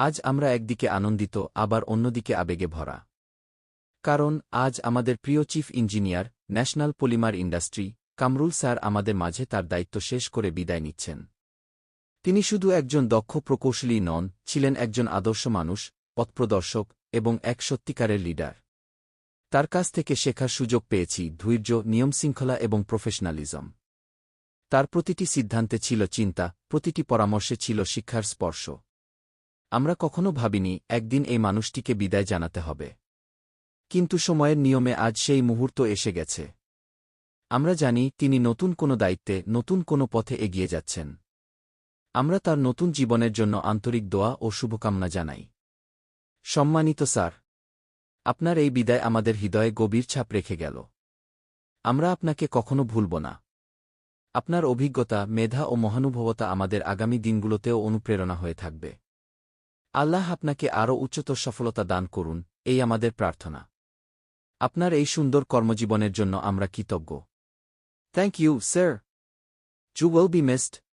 আজ আমরা একদিকে আনন্দিত, আবার অন্যদিকে আবেগে ভরা। কারণ, আজ আমাদের প্রিয় chief engineer, national polymer industry, Kamrul sir আমাদের মাঝে তার দায়িত্ব শেষ করে বিদায় নিচ্ছেন। তিনি শুধু একজন দক্ষ প্রকৌশলী নন, ছিলেন একজন আদর্শ মানুষ, পথপ্রদর্শক এবং এক সত্যিকারের লিডার। তার কাছ থেকে শেখার সুযোগ পেয়েছি ধৈর্য, নিয়মশৃঙ্খলা এবং প্রফেশনালিজম। তার প্রতিটি সিদ্ধান্তে ছিল চিন্তা, প্রতিটি পরামর্শে ছিল শিক্ষার স্পর্শ। আমরা কখনো ভাবিনি, একদিন এই মানুষটিকে বিদায় জানাতে হবে। কিন্তু সময়ের নিয়মে আজ সেই মুহূর্ত এসে গেছে। আমরা জানি, তিনি নতুন কোনো দায়িত্বে, নতুন কোনো পথে এগিয়ে যাচ্ছেন। আমরা তার নতুন জীবনের জন্য আন্তরিক দোয়া ও শুভকামনা জানাই। সম্মানিত স্যার, আপনার এই বিদায় আমাদের হৃদয়ে গভীর ছাপ রেখে গেল। আমরা আপনাকে কখনো ভুলব না। আপনার অভিজ্ঞতা, মেধা ও মহানুভবতা আমাদের আগামী দিনগুলোতেও অনুপ্রেরণা হয়ে থাকবে। আল্লাহ আপনাকে আরও উচ্চতর সফলতা দান করুন, এই আমাদের প্রার্থনা। আপনার এই সুন্দর কর্মজীবনের জন্য আমরা কৃতজ্ঞ। Thank you sir You will be missed.